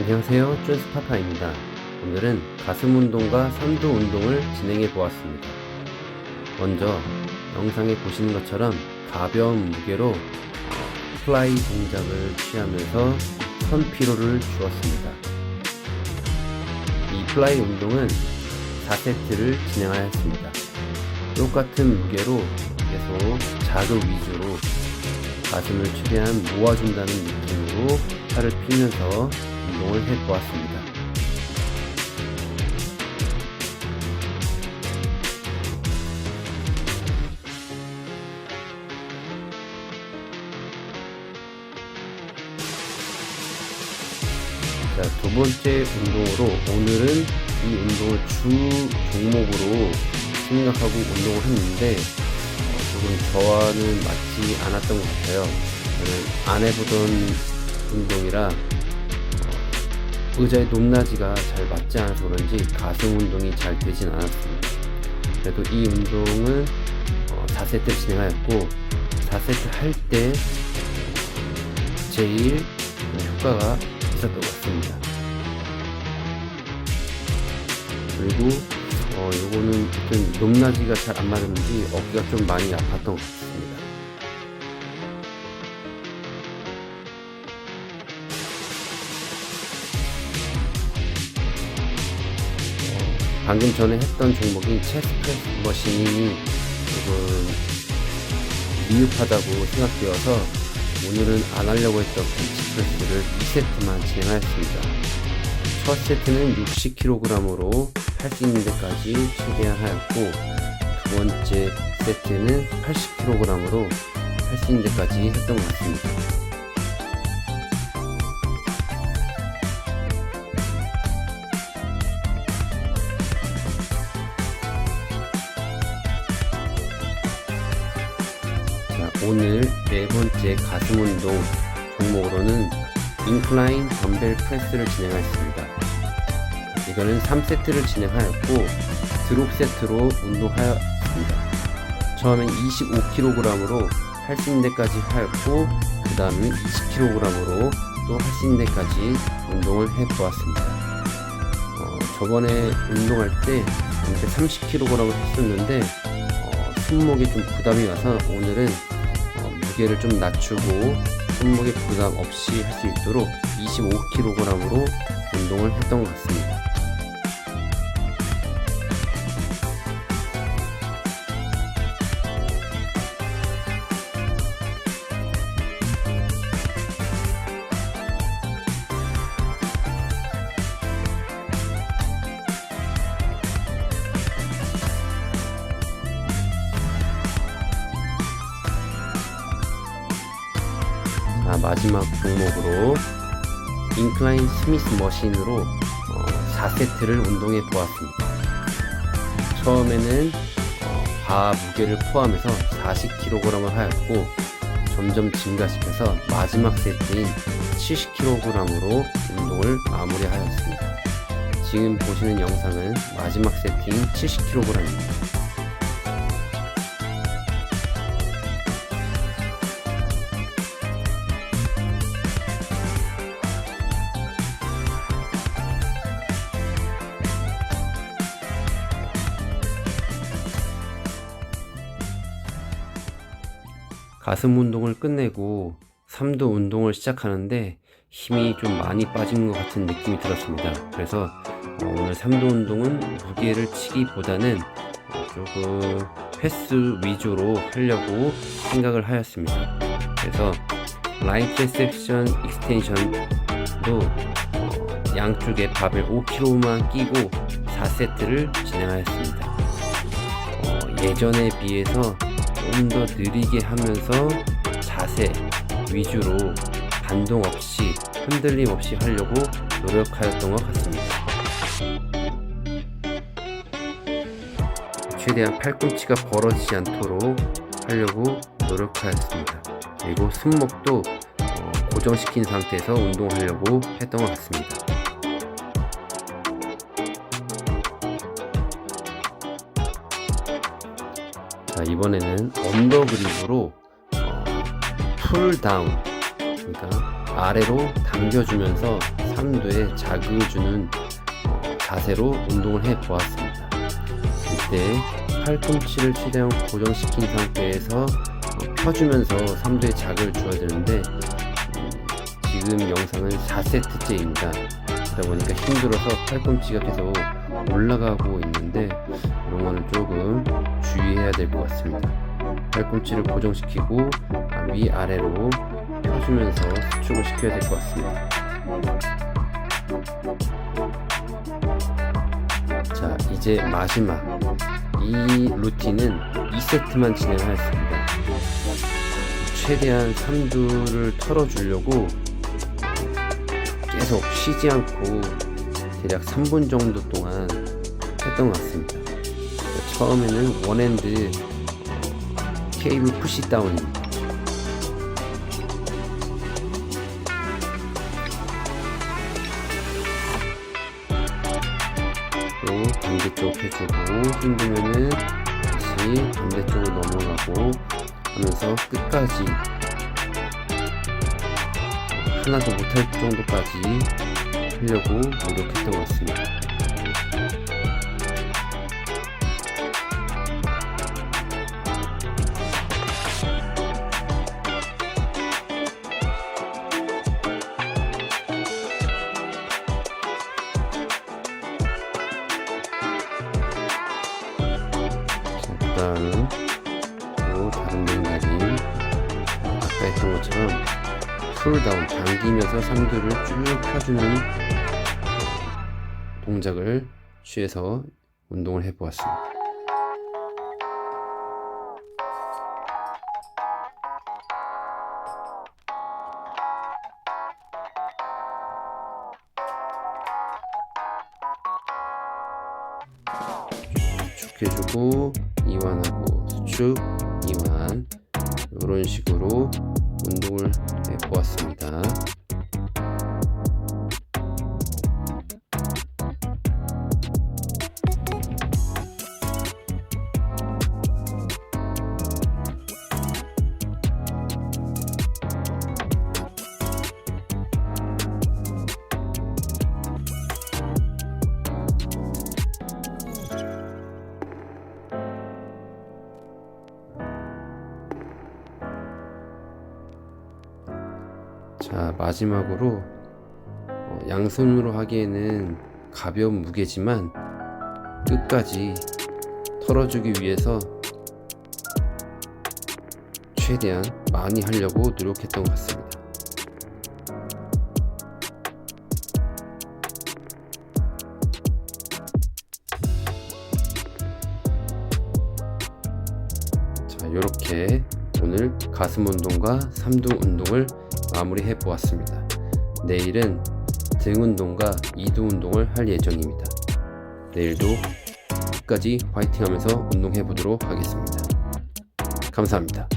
안녕하세요. 쫀스파파입니다. 오늘은 가슴 운동과 삼두 운동을 진행해 보았습니다. 먼저 영상에 보시는 것처럼 가벼운 무게로 플라이 동작을 취하면서 선 피로를 주었습니다. 이 플라이 운동은 4세트를 진행하였습니다. 똑같은 무게로 계속 자극 위주로 가슴을 최대한 모아준다는 느낌으로 팔을 피면서 운동을 해보았습니다. 자, 두 번째 운동으로 오늘은 이 운동을 주 종목으로 생각하고 운동을 했는데 어, 조금 저와는 맞지 않았던 것 같아요. 저는 안 해보던 운동이라 어, 의자의 높낮이가 잘 맞지 않아서 그런지 가슴 운동이 잘 되진 않았습니다. 그래도 이 운동은 어, 4세트 진행하였고 4세트 할 때 제일 효과가 있었던 것 같습니다. 그리고 어, 요거는 어떤 높낮이가 잘 안 맞았는지 어깨가 좀 많이 아팠던 것 같습니다. 방금 전에 했던 종목인 체스 프레스 머신이 조금 미흡하다고 생각되어서 오늘은 안 하려고 했던 벤치 프레스를 2세트만 진행하였습니다. 첫 세트는 60kg으로 할 수 있는 데까지 최대한 하였고 두 번째 세트는 80kg으로 할 수 있는 데까지 했던 것 같습니다. 오늘 네 번째 가슴 운동 종목으로는 인클라인 덤벨 프레스를 진행하였습니다. 이거는 3세트를 진행하였고 드롭 세트로 운동하였습니다. 처음엔 25kg으로 할 수 있는 데까지 하였고 그 다음에 20kg으로 또 할 수 있는 데까지 운동을 해보았습니다. 어, 저번에 운동할 때 30kg을 했었는데 어, 손목에 좀 부담이 와서 오늘은 어, 무게를 좀 낮추고 손목에 부담 없이 할 수 있도록 25kg으로 운동을 했던 것 같습니다. 자, 마지막 종목으로 인클라인 스미스 머신으로 어, 4세트를 운동해 보았습니다. 처음에는 어, 바 무게를 포함해서 40kg을 하였고 점점 증가시켜서 마지막 세트인 70kg으로 운동을 마무리하였습니다. 지금 보시는 영상은 마지막 세트인 70kg입니다. 가슴 운동을 끝내고 3두 운동을 시작하는데 힘이 좀 많이 빠진 것 같은 느낌이 들었습니다. 그래서 어, 오늘 3두 운동은 무게를 치기보다는 어, 조금 횟수 위주로 하려고 생각을 하였습니다. 그래서 라인 프레셉션 익스텐션도 어, 양쪽에 바벨 5kg만 끼고 4세트를 진행하였습니다. 어, 예전에 비해서 좀더 느리게 하면서 자세 위주로 반동 없이 흔들림 없이 하려고 노력하였던 것 같습니다. 최대한 팔꿈치가 벌어지지 않도록 하려고 노력하였습니다. 그리고 승목도 어, 고정시킨 상태에서 운동하려고 했던 것 같습니다. 자, 이번에는 언더 그립으로 어, 풀 다운 그러니까 아래로 당겨주면서 삼두에 자극을 주는 어, 자세로 운동을 해 보았습니다. 이때 팔꿈치를 최대한 고정시킨 상태에서 어, 펴주면서 삼두에 자극을 줘야 되는데 음, 지금 영상은 4세트째입니다. 그러다 보니까 힘들어서 팔꿈치가 계속 올라가고 있는데 이런 거는 조금 주의해야 될 것 같습니다. 팔꿈치를 고정시키고 위아래로 펴주면서 수축을 시켜야 될 것 같습니다. 자, 이제 마지막. 이 루틴은 2세트만 진행하였습니다. 최대한 삼두를 털어주려고 계속 쉬지 않고 대략 3분 정도 동안 했던 것 같습니다. 처음에는 원핸드 케이블 푸시다운입니다. 또 반대쪽 해주고 힘들면은 다시 반대쪽으로 넘어가고 하면서 끝까지 하나도 못할 정도까지 하려고 노력했던 것 같습니다. 다음 또 다른 동작이 아까 했던 것처럼 풀다운 당기면서 삼두를 쭉 펴주는 동작을 취해서 운동을 해보았습니다. 수축해주고 이완하고 수축 이완 이런 식으로 운동을 해 보았습니다. 자 마지막으로 어, 양손으로 하기에는 가벼운 무게지만 끝까지 털어주기 위해서 최대한 많이 하려고 노력했던 것 같습니다. 자 이렇게 오늘 가슴 운동과 삼두 운동을 마무리해 보았습니다. 내일은 등 운동과 이두 운동을 할 예정입니다. 내일도 끝까지 화이팅 하면서 운동해 보도록 하겠습니다. 감사합니다.